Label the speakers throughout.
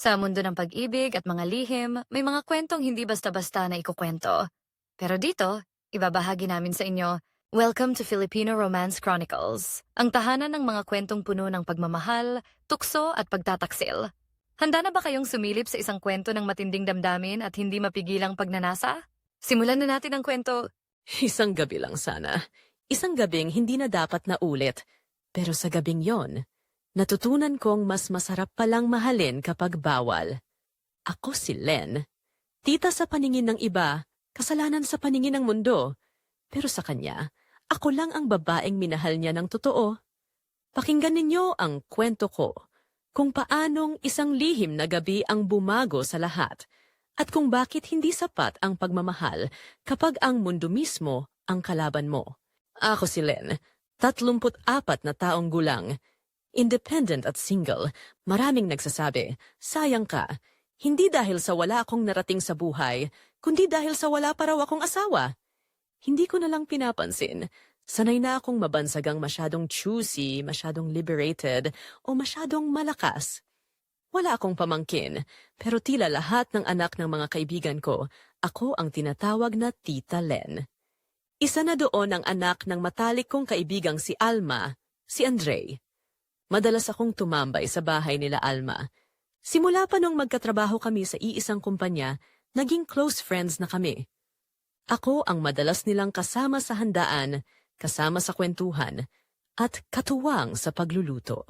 Speaker 1: Sa mundo ng pag-ibig at mga lihim, may mga kwentong hindi basta-basta na ikukwento. Pero dito, ibabahagi namin sa inyo, Welcome to Filipino Romance Chronicles, ang tahanan ng mga kwentong puno ng pagmamahal, tukso at pagtataksil. Handa na ba kayong sumilip sa isang kwento ng matinding damdamin at hindi mapigilang pagnanasa? Simulan na natin ang kwento.
Speaker 2: Isang gabi lang sana. Isang gabing hindi na dapat na ulit. Pero sa gabing yon, natutunan kong mas masarap palang mahalin kapag bawal. Ako si Len. Tita sa paningin ng iba, kasalanan sa paningin ng mundo. Pero sa kanya, ako lang ang babaeng minahal niya ng totoo. Pakinggan ninyo ang kwento ko kung paanong isang lihim na gabi ang bumago sa lahat at kung bakit hindi sapat ang pagmamahal kapag ang mundo mismo ang kalaban mo. Ako si Len, 34 na taong gulang, independent at single. Maraming nagsasabi, sayang ka. Hindi dahil sa wala akong narating sa buhay, kundi dahil sa wala pa raw akong asawa. Hindi ko na lang pinapansin. Sanay na akong mabansagang masyadong choosy, masyadong liberated, o masyadong malakas. Wala akong pamangkin, pero tila lahat ng anak ng mga kaibigan ko, ako ang tinatawag na Tita Len. Isa na doon ang anak ng matalik kong kaibigang si Alma, si Andre. Madalas akong tumambay sa bahay nila Alma. Simula pa nung magkatrabaho kami sa iisang kumpanya, naging close friends na kami. Ako ang madalas nilang kasama sa handaan, kasama sa kwentuhan, at katuwang sa pagluluto.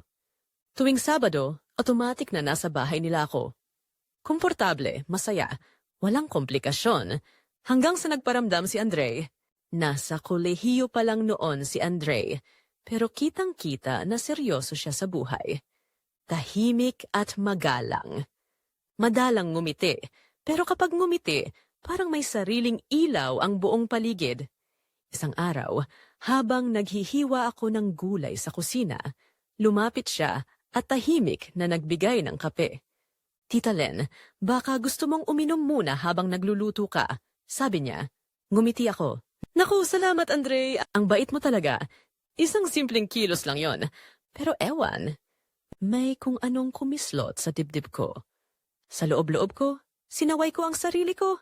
Speaker 2: Tuwing Sabado, automatic na nasa bahay nila ako. Komportable, masaya, walang komplikasyon, hanggang sa nagparamdam si Andre. Nasa kolehiyo pa lang noon si Andre, pero kitang-kita na seryoso siya sa buhay. Tahimik at magalang. Madalang ngumiti, pero kapag ngumiti, parang may sariling ilaw ang buong paligid. Isang araw, habang naghihiwa ako ng gulay sa kusina, lumapit siya at tahimik na nagbigay ng kape. Tita Len, baka gusto mong uminom muna habang nagluluto ka. Sabi niya, ngumiti ako. Naku, salamat Andre, ang bait mo talaga. Isang simpleng kilos lang yon. Pero ewan, may kung anong kumislot sa dibdib ko. Sa loob-loob ko, sinaway ko ang sarili ko.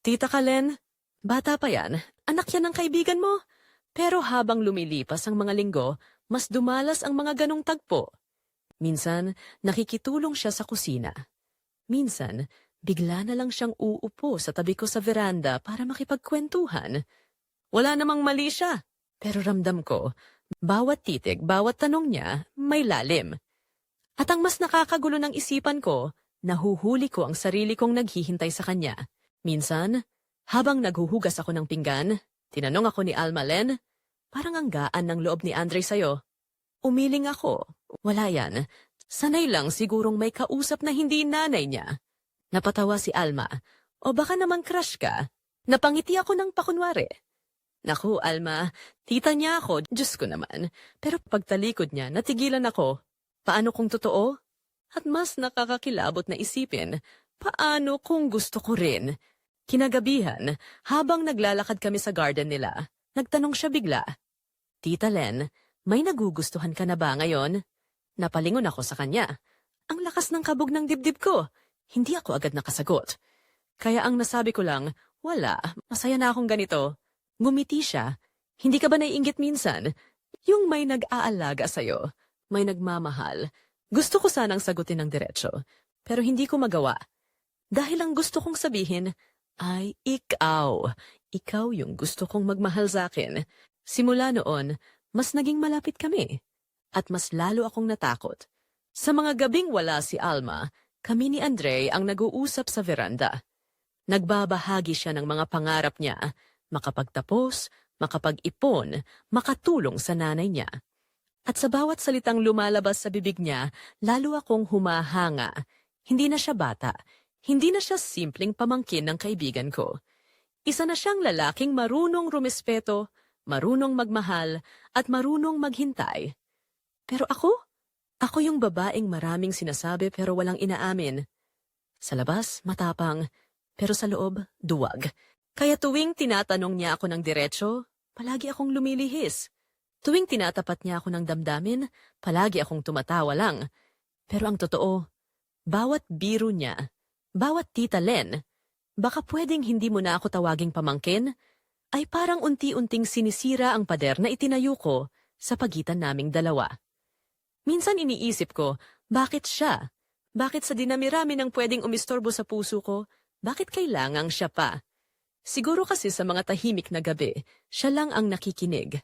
Speaker 2: Tita Kalen, bata pa yan, anak yan ng kaibigan mo. Pero habang lumilipas ang mga linggo, mas dumalas ang mga ganong tagpo. Minsan, nakikitulong siya sa kusina. Minsan, bigla na lang siyang uupo sa tabi ko sa veranda para makipagkwentuhan. Wala namang mali siya, pero ramdam ko, bawat titig, bawat tanong niya, may lalim. At ang mas nakakagulo ng isipan ko, nahuhuli ko ang sarili kong naghihintay sa kanya. Minsan, habang naghuhugas ako ng pinggan, tinanong ako ni Alma Len, parang ang gaan ng loob ni Andre sa'yo. Umiling ako. Wala yan. Sanay lang sigurong may kausap na hindi nanay niya. Napatawa si Alma. O baka naman crush ka. Napangiti ako ng pakunwari. Naku, Alma, tita niya ako, Diyos ko naman. Pero pagtalikod niya, natigilan ako. Paano kung totoo? At mas nakakakilabot na isipin, paano kung gusto ko rin? Kinagabihan, habang naglalakad kami sa garden nila, nagtanong siya bigla. Tita Len, may nagugustuhan ka na ba ngayon? Napalingon ako sa kanya. Ang lakas ng kabog ng dibdib ko. Hindi ako agad nakasagot. Kaya ang nasabi ko lang, wala, masaya na akong ganito. Ngumiti siya. Hindi ka ba naiinggit minsan? Yung may nag-aalaga sa'yo, may nagmamahal. Gusto ko sanang sagutin ng diretsyo, pero hindi ko magawa. Dahil ang gusto kong sabihin ay ikaw. Ikaw yung gusto kong magmahal sa akin. Simula noon, mas naging malapit kami. At mas lalo akong natakot. Sa mga gabing wala si Alma, kami ni Andre ang nag-uusap sa veranda. Nagbabahagi siya ng mga pangarap niya, makapagtapos, makapag-ipon, makatulong sa nanay niya. At sa bawat salitang lumalabas sa bibig niya, lalo akong humahanga. Hindi na siya bata, hindi na siya simpleng pamangkin ng kaibigan ko. Isa na siyang lalaking marunong rumespeto, marunong magmahal, at marunong maghintay. Pero ako? Ako yung babaeng maraming sinasabi pero walang inaamin. Sa labas, matapang, pero sa loob, duwag. Kaya tuwing tinatanong niya ako ng diretsyo, palagi akong lumilihis. Tuwing tinatapat niya ako ng damdamin, palagi akong tumatawa lang. Pero ang totoo, bawat biro niya, bawat tita Len, baka pwedeng hindi mo na ako tawaging pamangkin, ay parang unti-unting sinisira ang pader na itinayo ko sa pagitan naming dalawa. Minsan iniisip ko, bakit siya? Bakit sa dinami-rami ng pwedeng umistorbo sa puso ko, bakit kailangang siya pa? Siguro kasi sa mga tahimik na gabi, siya lang ang nakikinig.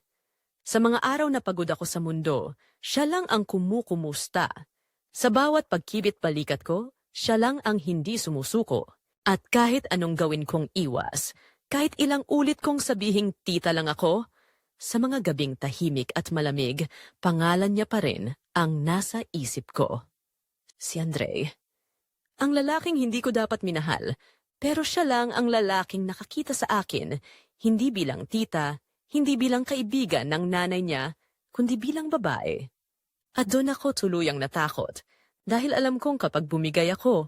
Speaker 2: Sa mga araw na pagod ako sa mundo, siya lang ang kumukumusta. Sa bawat pagkibit balikat ko, siya lang ang hindi sumusuko. At kahit anong gawin kong iwas, kahit ilang ulit kong sabihing tita lang ako, sa mga gabing tahimik at malamig, pangalan niya pa rin ang nasa isip ko. Si Andre. Ang lalaking hindi ko dapat minahal, pero siya lang ang lalaking nakakita sa akin, hindi bilang tita, hindi bilang kaibigan ng nanay niya, kundi bilang babae. At doon ako tuluyang natakot, dahil alam kong kapag bumigay ako,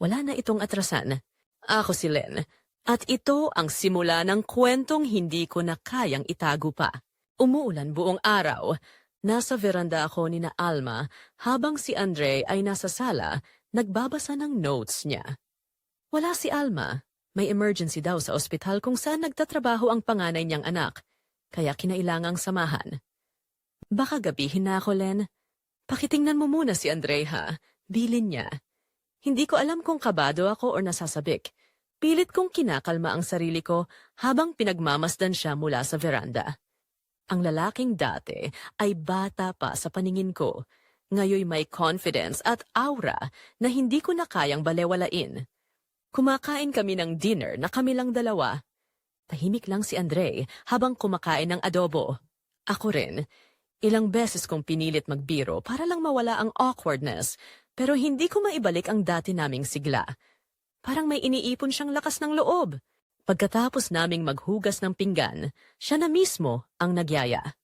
Speaker 2: wala na itong atrasan. Ako si Len, at ito ang simula ng kwentong hindi ko na kayang itago pa. Umuulan buong araw. Nasa veranda ako ni na Alma habang si Andre ay nasa sala nagbabasa ng notes niya. Wala si Alma. May emergency daw sa ospital kung saan nagtatrabaho ang panganay niyang anak, kaya kinailangang samahan. Baka gabihin na ako, Len. Pakitingnan mo muna si Andre ha. Bilin niya. Hindi ko alam kung kabado ako o nasasabik. Pilit kong kinakalma ang sarili ko habang pinagmamasdan siya mula sa veranda. Ang lalaking dati ay bata pa sa paningin ko. Ngayoy may confidence at aura na hindi ko na kayang balewalain. Kumakain kami ng dinner na kami lang dalawa. Tahimik lang si Andre habang kumakain ng adobo. Ako rin. Ilang beses kong pinilit magbiro para lang mawala ang awkwardness, pero hindi ko maibalik ang dati naming sigla. Parang may iniipon siyang lakas ng loob. Pagkatapos naming maghugas ng pinggan, siya na mismo ang nagyaya.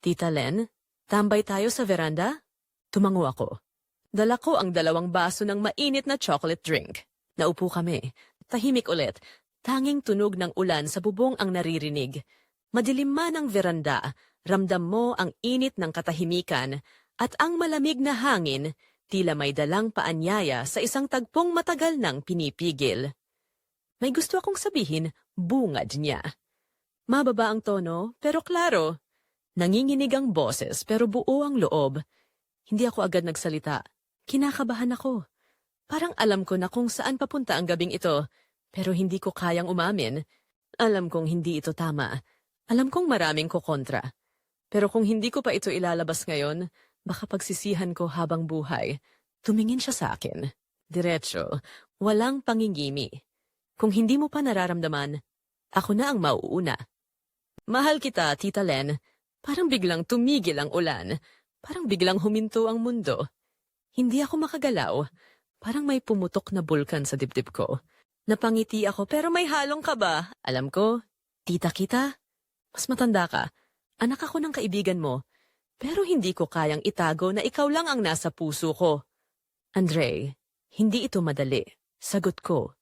Speaker 2: Tita Len, tambay tayo sa veranda? Tumango ako. Dala ko ang dalawang baso ng mainit na chocolate drink. Naupo kami. Tahimik ulit. Tanging tunog ng ulan sa bubong ang naririnig. Madilim man ang veranda, ramdam mo ang init ng katahimikan at ang malamig na hangin, tila may dalang paanyaya sa isang tagpong matagal nang pinipigil. May gusto akong sabihin, bungad niya. Mababa ang tono, pero klaro. Nanginginig ang boses, pero buo ang loob. Hindi ako agad nagsalita. Kinakabahan ako. Parang alam ko na kung saan papunta ang gabing ito, pero hindi ko kayang umamin. Alam kong hindi ito tama. Alam kong maraming ko kontra. Pero kung hindi ko pa ito ilalabas ngayon, baka pagsisihan ko habang buhay. Tumingin siya sa akin. Diretso, walang pangingimi. Kung hindi mo pa nararamdaman, ako na ang mauuna. Mahal kita, Tita Len. Parang biglang tumigil ang ulan. Parang biglang huminto ang mundo. Hindi ako makagalaw. Parang may pumutok na bulkan sa dibdib ko. Napangiti ako pero may halong kaba. Alam ko, tita kita. Mas matanda ka. Anak ako ng kaibigan mo. Pero hindi ko kayang itago na ikaw lang ang nasa puso ko. Andre, hindi ito madali. Sagot ko.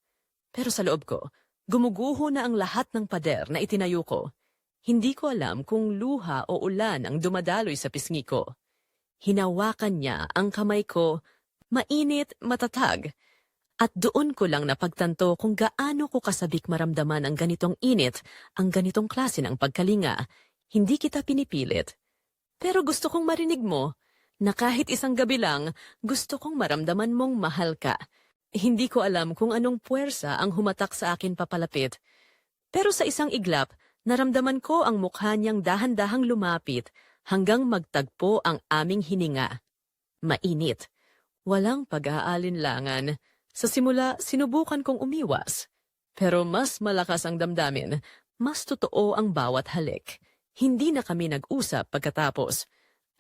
Speaker 2: Pero sa loob ko, gumuguho na ang lahat ng pader na itinayo ko. Hindi ko alam kung luha o ulan ang dumadaloy sa pisngi ko. Hinawakan niya ang kamay ko, mainit, matatag. At doon ko lang napagtanto kung gaano ko kasabik maramdaman ang ganitong init, ang ganitong klase ng pagkalinga. Hindi kita pinipilit. Pero gusto kong marinig mo na kahit isang gabi lang, gusto kong maramdaman mong mahal ka. Hindi ko alam kung anong puwersa ang humatak sa akin papalapit. Pero sa isang iglap, naramdaman ko ang mukha niyang dahan-dahang lumapit hanggang magtagpo ang aming hininga. Mainit. Walang pag-aalinlangan. Sa simula, sinubukan kong umiwas. Pero mas malakas ang damdamin. Mas totoo ang bawat halik. Hindi na kami nag-usap pagkatapos.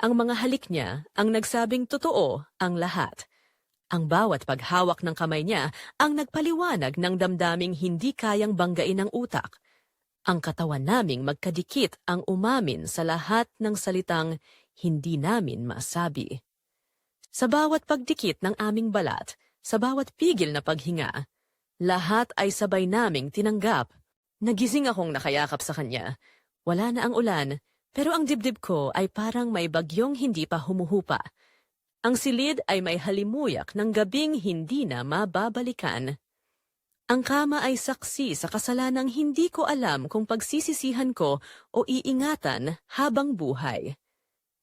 Speaker 2: Ang mga halik niya ang nagsabing totoo ang lahat. Ang bawat paghawak ng kamay niya ang nagpaliwanag ng damdaming hindi kayang banggain ng utak. Ang katawan naming magkadikit ang umamin sa lahat ng salitang hindi namin masabi. Sa bawat pagdikit ng aming balat, sa bawat pigil na paghinga, lahat ay sabay naming tinanggap. Nagising akong nakayakap sa kanya. Wala na ang ulan, pero ang dibdib ko ay parang may bagyong hindi pa humuhupa. Ang silid ay may halimuyak ng gabing hindi na mababalikan. Ang kama ay saksi sa kasalanang hindi ko alam kung pagsisisihan ko o iingatan habang buhay.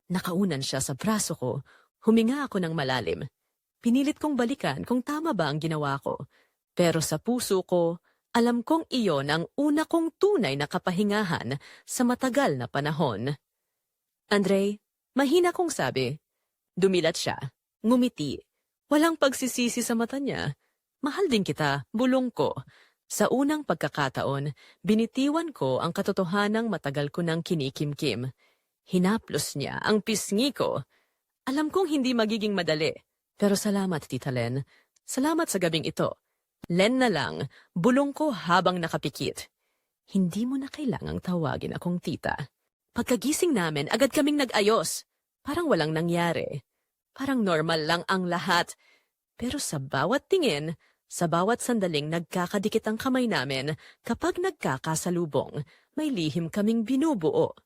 Speaker 2: Nakaunan siya sa braso ko, huminga ako ng malalim. Pinilit kong balikan kung tama ba ang ginawa ko. Pero sa puso ko, alam kong iyon ang una kong tunay na kapahingahan sa matagal na panahon. Andre, mahina kong sabi. Dumilat siya, ngumiti. Walang pagsisisi sa mata niya. Mahal din kita, bulong ko. Sa unang pagkakataon, binitiwan ko ang katotohanang matagal ko nang kinikimkim. Hinaplos niya ang pisngi ko. Alam kong hindi magiging madali. Pero salamat, Tita Len. Salamat sa gabing ito. Len na lang, bulong ko habang nakapikit. Hindi mo na kailangang tawagin akong tita. Pagkagising namin, agad kaming nag-ayos. Parang walang nangyari. Parang normal lang ang lahat. Pero sa bawat tingin, sa bawat sandaling nagkakadikit ang kamay namin, kapag nagkakasalubong, may lihim kaming binubuo.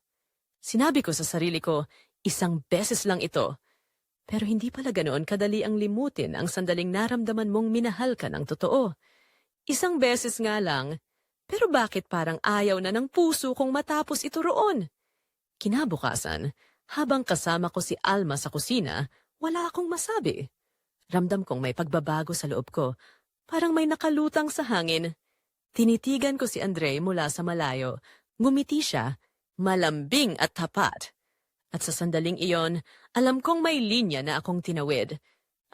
Speaker 2: Sinabi ko sa sarili ko, isang beses lang ito. Pero hindi pala ganoon kadali ang limutin ang sandaling naramdaman mong minahal ka ng totoo. Isang beses nga lang, pero bakit parang ayaw na ng puso kong matapos ito roon? Kinabukasan, habang kasama ko si Alma sa kusina, wala akong masabi. Ramdam kong may pagbabago sa loob ko, parang may nakalutang sa hangin. Tinitigan ko si Andre mula sa malayo. Ngumiti siya, malambing at tapat. At sa sandaling iyon, alam kong may linya na akong tinawid.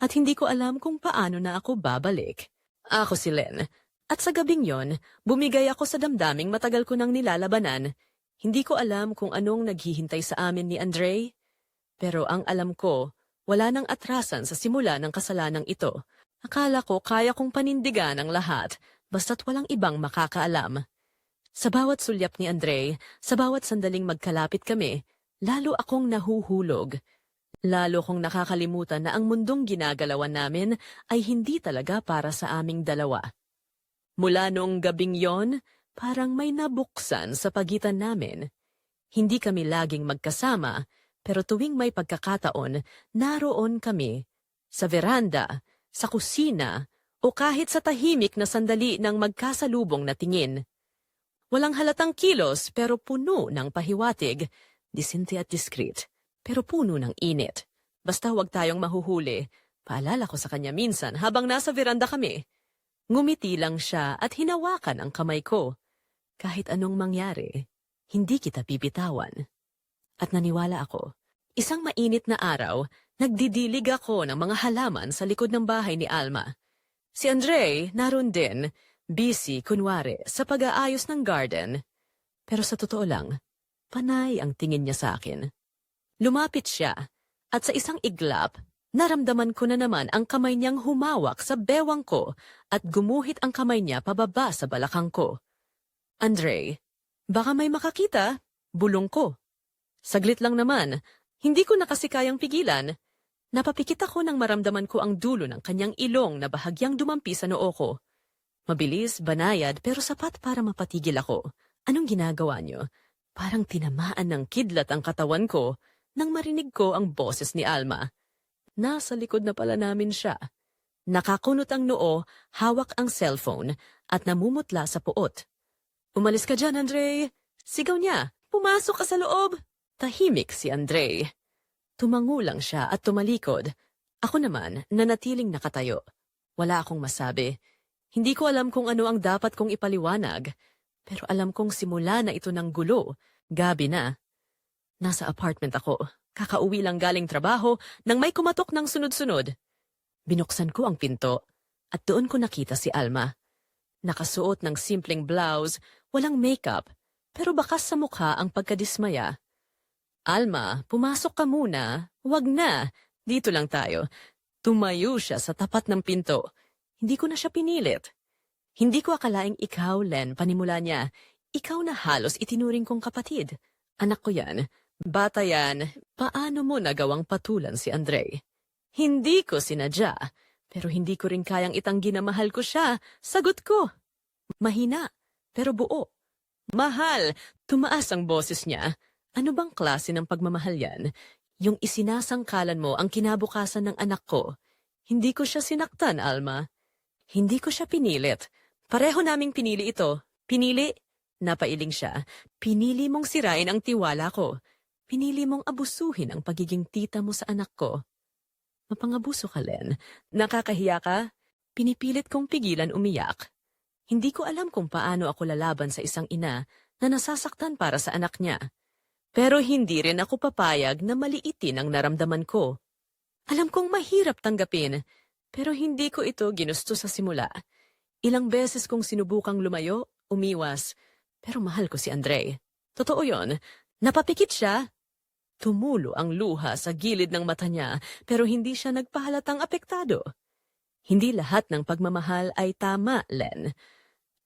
Speaker 2: At hindi ko alam kung paano na ako babalik. Ako si Len. At sa gabing yon, bumigay ako sa damdaming matagal ko nang nilalabanan. Hindi ko alam kung anong naghihintay sa amin ni Andre. Pero ang alam ko, wala nang atrasan sa simula ng kasalanang ito. Akala ko kaya kong panindigan ang lahat, basta't walang ibang makakaalam. Sa bawat sulyap ni Andre, sa bawat sandaling magkalapit kami, lalo akong nahuhulog. Lalo kong nakakalimutan na ang mundong ginagalawan namin ay hindi talaga para sa aming dalawa. Mula noong gabing yon, parang may nabuksan sa pagitan namin. Hindi kami laging magkasama, pero tuwing may pagkakataon, naroon kami. Sa veranda, sa kusina, o kahit sa tahimik na sandali ng magkasalubong na tingin. Walang halatang kilos pero puno ng pahiwatig, disinte at discreet, pero puno ng init. Basta huwag tayong mahuhuli. Paalala ko sa kanya minsan habang nasa veranda kami. Ngumiti lang siya at hinawakan ang kamay ko. Kahit anong mangyari, hindi kita pipitawan. At naniwala ako. Isang mainit na araw, nagdidilig ako ng mga halaman sa likod ng bahay ni Alma. Si Andre, naroon din, busy, kunwari, sa pag-aayos ng garden. Pero sa totoo lang, panay ang tingin niya sa akin. Lumapit siya, at sa isang iglap, naramdaman ko na naman ang kamay niyang humawak sa bewang ko at gumuhit ang kamay niya pababa sa balakang ko. Andre, baka may makakita, bulong ko. Saglit lang naman, hindi ko na kasi kayang pigilan. Napapikit ako nang maramdaman ko ang dulo ng kanyang ilong na bahagyang dumampi sa noo ko. Mabilis, banayad, pero sapat para mapatigil ako. Anong ginagawa niyo? Parang tinamaan ng kidlat ang katawan ko nang marinig ko ang boses ni Alma. Nasa likod na pala namin siya. Nakakunot ang noo, hawak ang cellphone, at namumutla sa puot. Umalis ka dyan, Andre! Sigaw niya, pumasok ka sa loob! Tahimik si Andre. Tumango lang siya at tumalikod. Ako naman, nanatiling nakatayo. Wala akong masabi. Hindi ko alam kung ano ang dapat kong ipaliwanag. Pero alam kong simula na ito ng gulo. Gabi na. Nasa apartment ako. Kakauwi lang galing trabaho nang may kumatok ng sunod-sunod. Binuksan ko ang pinto at doon ko nakita si Alma. Nakasuot ng simpleng blouse, walang makeup, pero bakas sa mukha ang pagkadismaya. Alma, pumasok ka muna. Wag na. Dito lang tayo. Tumayo siya sa tapat ng pinto. Hindi ko na siya pinilit. Hindi ko akalaing ikaw, Len, panimula niya. Ikaw na halos itinuring kong kapatid. Anak ko yan. Bata yan. Paano mo nagawang patulan si Andre? Hindi ko sinadya. Pero hindi ko rin kayang itanggi na mahal ko siya. Sagot ko. Mahina, pero buo. Mahal! Tumaas ang boses niya. Ano bang klase ng pagmamahal yan? Yung isinasangkalan mo ang kinabukasan ng anak ko. Hindi ko siya sinaktan, Alma. Hindi ko siya pinilit. Pareho naming pinili ito. Pinili? Napailing siya. Pinili mong sirain ang tiwala ko. Pinili mong abusuhin ang pagiging tita mo sa anak ko. Mapangabuso ka, Len. Nakakahiya ka? Pinipilit kong pigilan umiyak. Hindi ko alam kung paano ako lalaban sa isang ina na nasasaktan para sa anak niya. Pero hindi rin ako papayag na maliitin ang naramdaman ko. Alam kong mahirap tanggapin, pero hindi ko ito ginusto sa simula. Ilang beses kong sinubukang lumayo, umiwas, pero mahal ko si Andre. Totoo yon. Napapikit siya. Tumulo ang luha sa gilid ng mata niya, pero hindi siya nagpahalatang apektado. Hindi lahat ng pagmamahal ay tama, Len.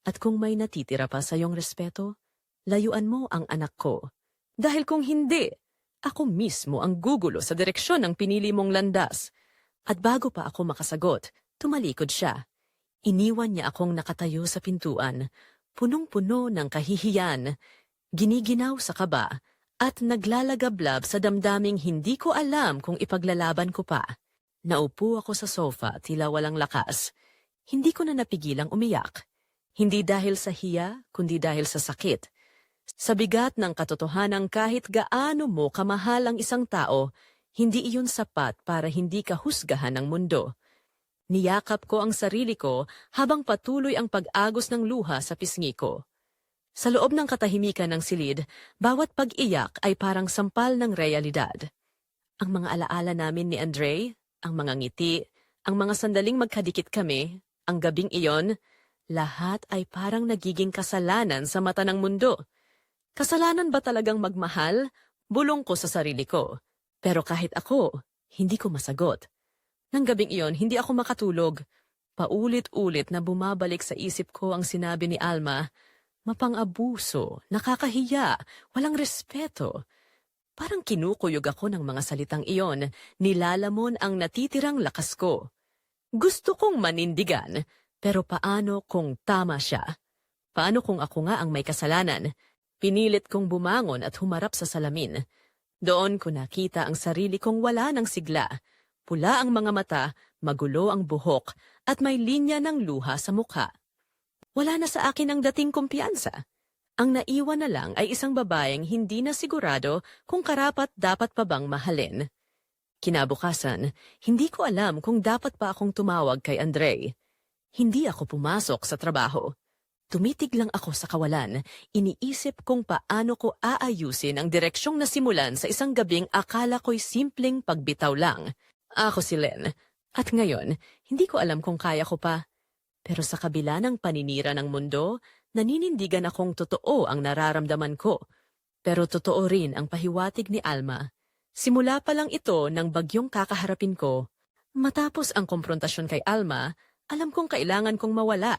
Speaker 2: At kung may natitira pa sa iyong respeto, layuan mo ang anak ko. Dahil kung hindi, ako mismo ang gugulo sa direksyon ng pinili mong landas. At bago pa ako makasagot, tumalikod siya. Iniwan niya akong nakatayo sa pintuan, punong-puno ng kahihiyan, giniginaw sa kaba, at naglalagablab sa damdaming hindi ko alam kung ipaglalaban ko pa. Naupo ako sa sofa tila walang lakas. Hindi ko na napigilang umiyak. Hindi dahil sa hiya, kundi dahil sa sakit. Sa bigat ng katotohanan kahit gaano mo kamahal ang isang tao, hindi iyon sapat para hindi ka husgahan ng mundo. Niyakap ko ang sarili ko habang patuloy ang pag-agos ng luha sa pisngi ko. Sa loob ng katahimikan ng silid, bawat pag-iyak ay parang sampal ng realidad. Ang mga alaala namin ni Andre, ang mga ngiti, ang mga sandaling magkadikit kami, ang gabing iyon, lahat ay parang nagiging kasalanan sa mata ng mundo. Kasalanan ba talagang magmahal? Bulong ko sa sarili ko. Pero kahit ako, hindi ko masagot. Nang gabing iyon, hindi ako makatulog. Paulit-ulit na bumabalik sa isip ko ang sinabi ni Alma, mapang-abuso, nakakahiya, walang respeto. Parang kinukuyog ako ng mga salitang iyon, nilalamon ang natitirang lakas ko. Gusto kong manindigan, pero paano kung tama siya? Paano kung ako nga ang may kasalanan? Pinilit kong bumangon at humarap sa salamin. Doon ko nakita ang sarili kong wala ng sigla. Pula ang mga mata, magulo ang buhok, at may linya ng luha sa mukha. Wala na sa akin ang dating kumpiyansa. Ang naiwan na lang ay isang babaeng hindi na sigurado kung karapat dapat pa bang mahalin. Kinabukasan, hindi ko alam kung dapat pa akong tumawag kay Andre. Hindi ako pumasok sa trabaho. Tumitig lang ako sa kawalan, iniisip kung paano ko aayusin ang direksyong nasimulan sa isang gabing akala ko'y simpleng pagbitaw lang. Ako si Len, at ngayon, hindi ko alam kung kaya ko pa. Pero sa kabila ng paninira ng mundo, naninindigan akong totoo ang nararamdaman ko. Pero totoo rin ang pahiwatig ni Alma. Simula pa lang ito ng bagyong kakaharapin ko. Matapos ang komprontasyon kay Alma, alam kong kailangan kong mawala.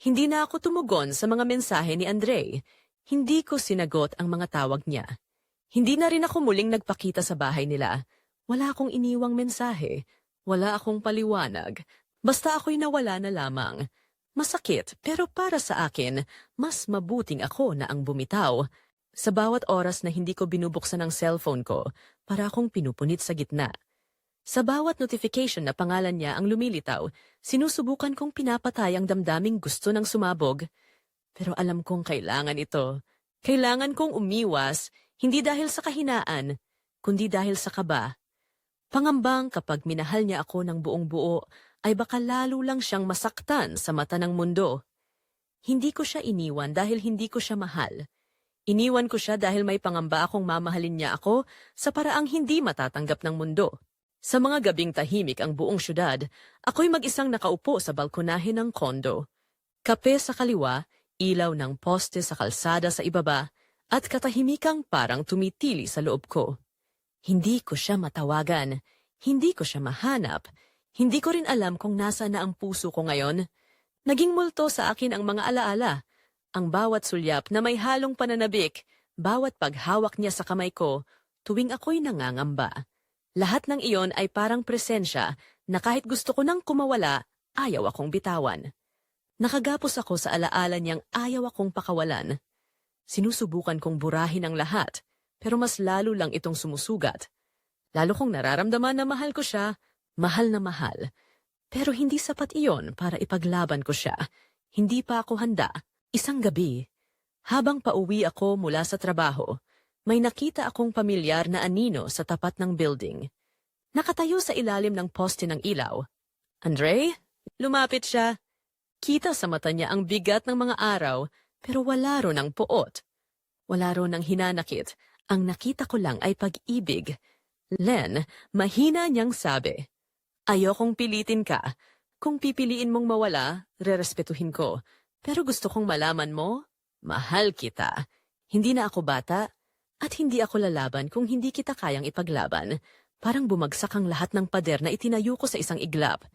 Speaker 2: Hindi na ako tumugon sa mga mensahe ni Andre. Hindi ko sinagot ang mga tawag niya. Hindi na rin ako muling nagpakita sa bahay nila. Wala akong iniwang mensahe. Wala akong paliwanag. Basta ako'y nawala na lamang. Masakit, pero para sa akin, mas mabuting ako na ang bumitaw. Sa bawat oras na hindi ko binubuksan ang cellphone ko, para akong pinupunit sa gitna. Sa bawat notification na pangalan niya ang lumilitaw, sinusubukan kong pinapatay ang damdaming gusto ng sumabog. Pero alam kong kailangan ito. Kailangan kong umiwas, hindi dahil sa kahinaan, kundi dahil sa kaba. Pangambang kapag minahal niya ako ng buong buo, ay baka lalo lang siyang masaktan sa mata ng mundo. Hindi ko siya iniwan dahil hindi ko siya mahal. Iniwan ko siya dahil may pangamba akong mamahalin niya ako sa paraang hindi matatanggap ng mundo. Sa mga gabing tahimik ang buong syudad, ako'y mag-isang nakaupo sa balkonahe ng kondo. Kape sa kaliwa, ilaw ng poste sa kalsada sa ibaba, at katahimikang parang tumitili sa loob ko. Hindi ko siya matawagan, hindi ko siya mahanap, hindi ko rin alam kung nasa na ang puso ko ngayon. Naging multo sa akin ang mga alaala, ang bawat sulyap na may halong pananabik, bawat paghawak niya sa kamay ko, tuwing ako'y nangangamba. Lahat ng iyon ay parang presensya na kahit gusto ko nang kumawala, ayaw akong bitawan. Nakagapos ako sa alaala niyang ayaw akong pakawalan. Sinusubukan kong burahin ang lahat, pero mas lalo lang itong sumusugat. Lalo kong nararamdaman na mahal ko siya, mahal na mahal. Pero hindi sapat iyon para ipaglaban ko siya. Hindi pa ako handa. Isang gabi, habang pauwi ako mula sa trabaho, may nakita akong pamilyar na anino sa tapat ng building. Nakatayo sa ilalim ng poste ng ilaw. Andre? Lumapit siya. Kita sa mata niya ang bigat ng mga araw, pero wala ro ng puot. Wala ro ng hinanakit. Ang nakita ko lang ay pag-ibig. Len, mahina niyang sabi. Ayokong pilitin ka. Kung pipiliin mong mawala, rerespetuhin ko. Pero gusto kong malaman mo, mahal kita. Hindi na ako bata, at hindi ako lalaban kung hindi kita kayang ipaglaban. Parang bumagsak ang lahat ng pader na itinayo ko sa isang iglap.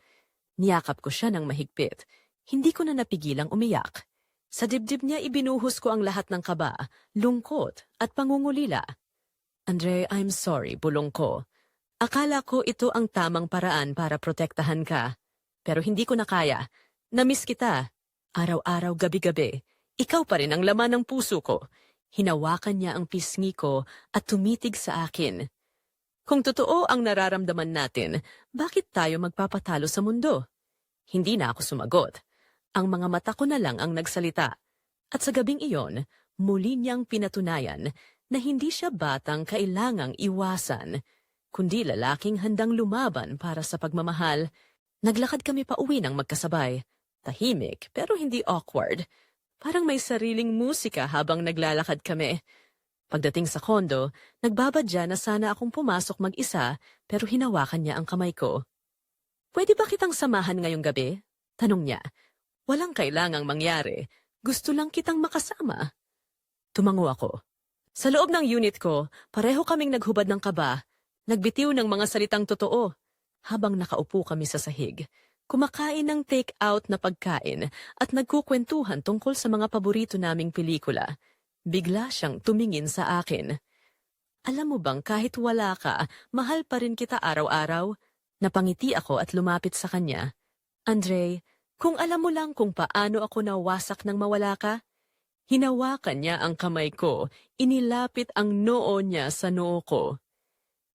Speaker 2: Niyakap ko siya ng mahigpit. Hindi ko na napigilang umiyak. Sa dibdib niya ibinuhos ko ang lahat ng kaba, lungkot, at pangungulila. Andre, I'm sorry, bulong ko. Akala ko ito ang tamang paraan para protektahan ka. Pero hindi ko na kaya. Namiss kita. Araw-araw, gabi-gabi. Ikaw pa rin ang laman ng puso ko. Hinawakan niya ang pisngi ko at tumitig sa akin. Kung totoo ang nararamdaman natin, bakit tayo magpapatalo sa mundo? Hindi na ako sumagot. Ang mga mata ko na lang ang nagsalita. At sa gabing iyon, muli niyang pinatunayan na hindi siya batang kailangang iwasan, kundi lalaking handang lumaban para sa pagmamahal. Naglakad kami pa uwi ng magkasabay. Tahimik pero hindi awkward. Parang may sariling musika habang naglalakad kami. Pagdating sa kondo, nagbabadya na sana akong pumasok mag-isa pero hinawakan niya ang kamay ko. Pwede ba kitang samahan ngayong gabi? Tanong niya. Walang kailangang mangyari. Gusto lang kitang makasama. Tumango ako. Sa loob ng unit ko, pareho kaming naghubad ng kaba. Nagbitiw ng mga salitang totoo. Habang nakaupo kami sa sahig, kumakain ng take-out na pagkain at nagkukwentuhan tungkol sa mga paborito naming pelikula. Bigla siyang tumingin sa akin. Alam mo bang kahit wala ka, mahal pa rin kita araw-araw? Napangiti ako at lumapit sa kanya. Andre, kung alam mo lang kung paano ako nawasak nang mawala ka, hinawakan niya ang kamay ko, inilapit ang noo niya sa noo ko.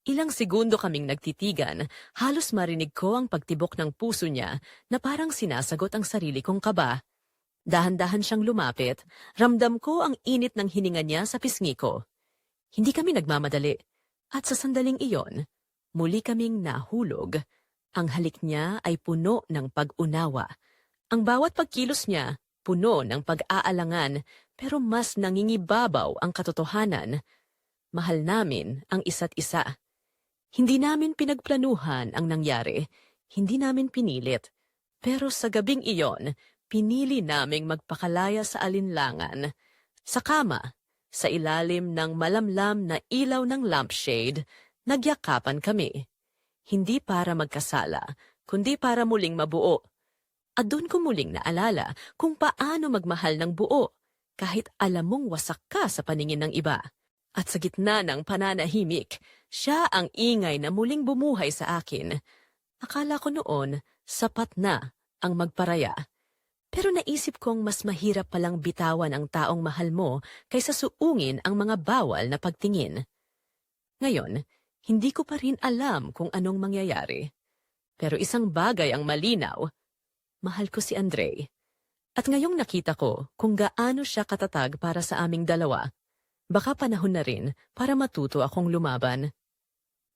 Speaker 2: Ilang segundo kaming nagtitigan, halos marinig ko ang pagtibok ng puso niya na parang sinasagot ang sarili kong kaba. Dahan-dahan siyang lumapit, ramdam ko ang init ng hininga niya sa pisngi ko. Hindi kami nagmamadali, at sa sandaling iyon, muli kaming nahulog. Ang halik niya ay puno ng pag-unawa. Ang bawat pagkilos niya, puno ng pag-aalangan, pero mas nangingibabaw ang katotohanan. Mahal namin ang isa't isa. Hindi namin pinagplanuhan ang nangyari, hindi namin pinilit. Pero sa gabing iyon, pinili naming magpakalaya sa alinlangan. Sa kama, sa ilalim ng malamlam na ilaw ng lampshade, nagyakapan kami. Hindi para magkasala, kundi para muling mabuo. At doon ko muling naalala kung paano magmahal ng buo, kahit alam mong wasak ka sa paningin ng iba. At sa gitna ng pananahimik, siya ang ingay na muling bumuhay sa akin. Akala ko noon, sapat na ang magparaya. Pero naisip kong mas mahirap palang bitawan ang taong mahal mo kaysa suungin ang mga bawal na pagtingin. Ngayon, hindi ko pa rin alam kung anong mangyayari. Pero isang bagay ang malinaw. Mahal ko si Andre. At ngayong nakita ko kung gaano siya katatag para sa aming dalawa, baka panahon na rin para matuto akong lumaban.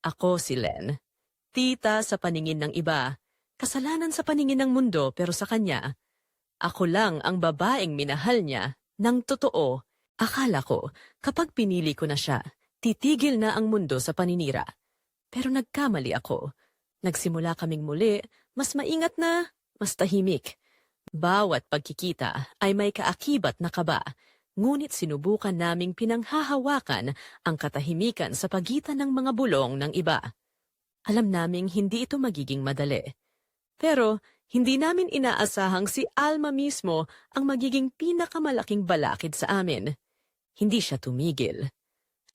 Speaker 2: Ako si Len. Tita sa paningin ng iba, kasalanan sa paningin ng mundo pero sa kanya, ako lang ang babaeng minahal niya ng totoo. Akala ko, kapag pinili ko na siya, titigil na ang mundo sa paninira. Pero nagkamali ako. Nagsimula kaming muli, mas maingat na, mas tahimik. Bawat pagkikita ay may kaakibat na kaba, ngunit sinubukan naming pinanghahawakan ang katahimikan sa pagitan ng mga bulong ng iba. Alam naming hindi ito magiging madali. Pero hindi namin inaasahang si Alma mismo ang magiging pinakamalaking balakid sa amin. Hindi siya tumigil.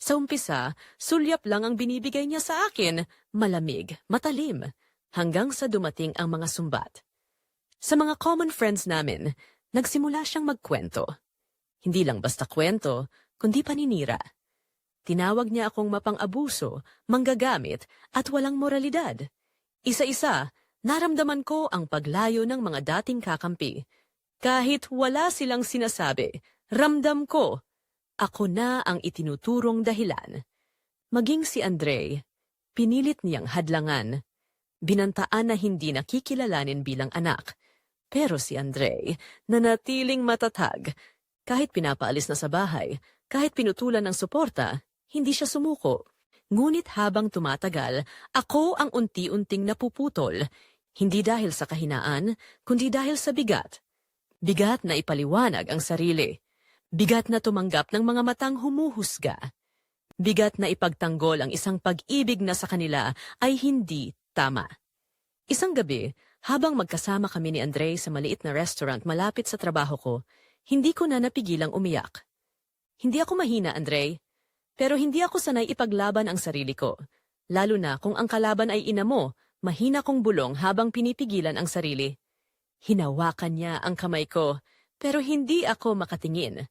Speaker 2: Sa umpisa, sulyap lang ang binibigay niya sa akin, malamig, matalim, hanggang sa dumating ang mga sumbat. Sa mga common friends namin, nagsimula siyang magkwento. Hindi lang basta kwento, kundi paninira. Tinawag niya akong mapang-abuso, manggagamit, at walang moralidad. Isa-isa, naramdaman ko ang paglayo ng mga dating kakampi. Kahit wala silang sinasabi, ramdam ko, ako na ang itinuturong dahilan. Maging si Andre, pinilit niyang hadlangan. Binantaan na hindi nakikilalanin bilang anak. Pero si Andre, nanatiling matatag. Kahit pinapaalis na sa bahay, kahit pinutulan ng suporta, hindi siya sumuko. Ngunit habang tumatagal, ako ang unti-unting napuputol. Hindi dahil sa kahinaan, kundi dahil sa bigat. Bigat na ipaliwanag ang sarili. Bigat na tumanggap ng mga matang humuhusga. Bigat na ipagtanggol ang isang pag-ibig na sa kanila ay hindi tama. Isang gabi, habang magkasama kami ni Andre sa maliit na restaurant malapit sa trabaho ko, hindi ko na napigilang umiyak. Hindi ako mahina, Andre. Pero hindi ako sanay ipaglaban ang sarili ko. Lalo na kung ang kalaban ay ina mo, mahina kong bulong habang pinipigilan ang sarili. Hinawakan niya ang kamay ko, pero hindi ako makatingin.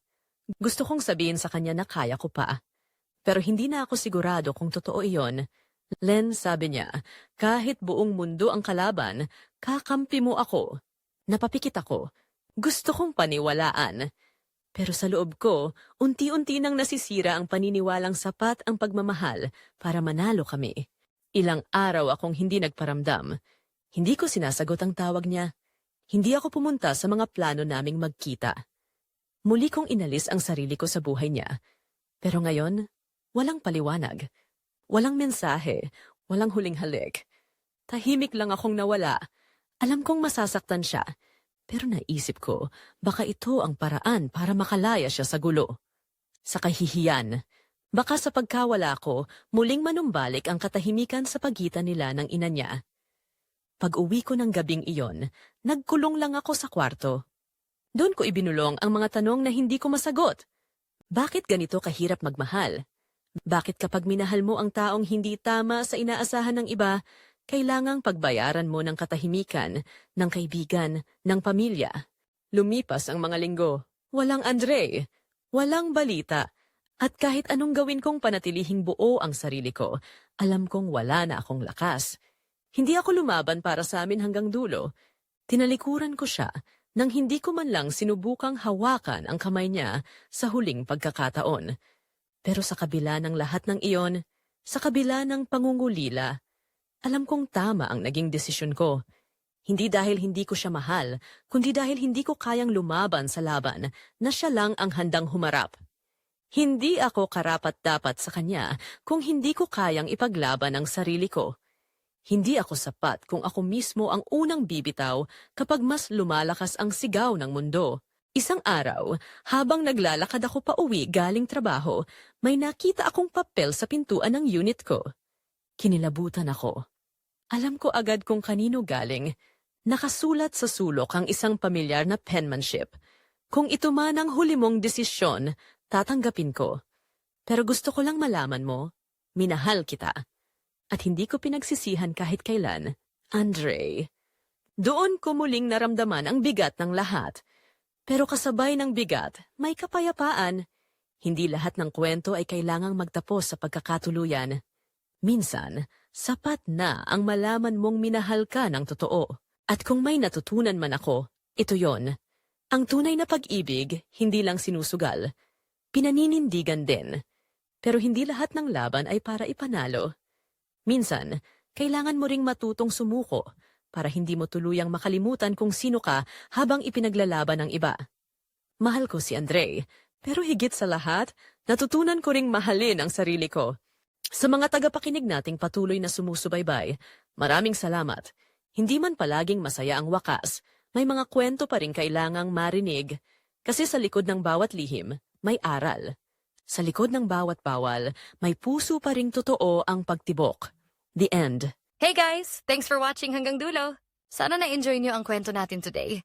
Speaker 2: Gusto kong sabihin sa kanya na kaya ko pa. Pero hindi na ako sigurado kung totoo iyon. Len, sabi niya, kahit buong mundo ang kalaban, kakampi mo ako. Napapikit ako. Gusto kong paniwalaan. Pero sa loob ko, unti-unti nang nasisira ang paniniwalang sapat ang pagmamahal para manalo kami. Ilang araw akong hindi nagparamdam. Hindi ko sinasagot ang tawag niya. Hindi ako pumunta sa mga plano naming magkita. Muli kong inalis ang sarili ko sa buhay niya. Pero ngayon, walang paliwanag. Walang mensahe, walang huling halik. Tahimik lang akong nawala. Alam kong masasaktan siya. Pero naisip ko, baka ito ang paraan para makalaya siya sa gulo. Sa kahihiyan, baka sa pagkawala ko, muling manumbalik ang katahimikan sa pagitan nila ng ina niya. Pag uwi ko ng gabing iyon, nagkulong lang ako sa kwarto. Doon ko ibinulong ang mga tanong na hindi ko masagot. Bakit ganito kahirap magmahal? Bakit kapag minahal mo ang taong hindi tama sa inaasahan ng iba, kailangang pagbayaran mo ng katahimikan, ng kaibigan, ng pamilya? Lumipas ang mga linggo. Walang Andre. Walang balita. At kahit anong gawin kong panatilihing buo ang sarili ko, alam kong wala na akong lakas. Hindi ako lumaban para sa amin hanggang dulo. Tinalikuran ko siya nang hindi ko man lang sinubukang hawakan ang kamay niya sa huling pagkakataon. Pero sa kabila ng lahat ng iyon, sa kabila ng pangungulila, alam kong tama ang naging desisyon ko. Hindi dahil hindi ko siya mahal, kundi dahil hindi ko kayang lumaban sa laban na siya lang ang handang humarap. Hindi ako karapat-dapat sa kanya kung hindi ko kayang ipaglaban ang sarili ko. Hindi ako sapat kung ako mismo ang unang bibitaw kapag mas lumalakas ang sigaw ng mundo. Isang araw, habang naglalakad ako pa uwi galing trabaho, may nakita akong papel sa pintuan ng unit ko. Kinilabutan ako. Alam ko agad kung kanino galing. Nakasulat sa sulok ang isang pamilyar na penmanship. Kung ito man ang huli mong desisyon, tatanggapin ko. Pero gusto ko lang malaman mo, minahal kita. At hindi ko pinagsisihan kahit kailan, Andre. Doon ko muling naramdaman ang bigat ng lahat. Pero kasabay ng bigat, may kapayapaan. Hindi lahat ng kwento ay kailangang magtapos sa pagkakatuluyan. Minsan, sapat na ang malaman mong minahal ka ng totoo. At kung may natutunan man ako, ito yon. Ang tunay na pag-ibig, hindi lang sinusugal. Pinaninindigan din. Pero hindi lahat ng laban ay para ipanalo. Minsan, kailangan mo ring matutong sumuko para hindi mo tuluyang makalimutan kung sino ka habang ipinaglalaban ng iba. Mahal ko si Andre, pero higit sa lahat, natutunan ko ring mahalin ang sarili ko. Sa mga tagapakinig nating patuloy na sumusubaybay, maraming salamat. Hindi man palaging masaya ang wakas, may mga kwento pa rin kailangang marinig. Kasi sa likod ng bawat lihim, may aral. Sa likod ng bawat bawal, may puso pa ring totoo ang pagtibok. The end.
Speaker 1: Hey guys! Thanks for watching hanggang dulo. Sana na-enjoy niyo ang kwento natin today.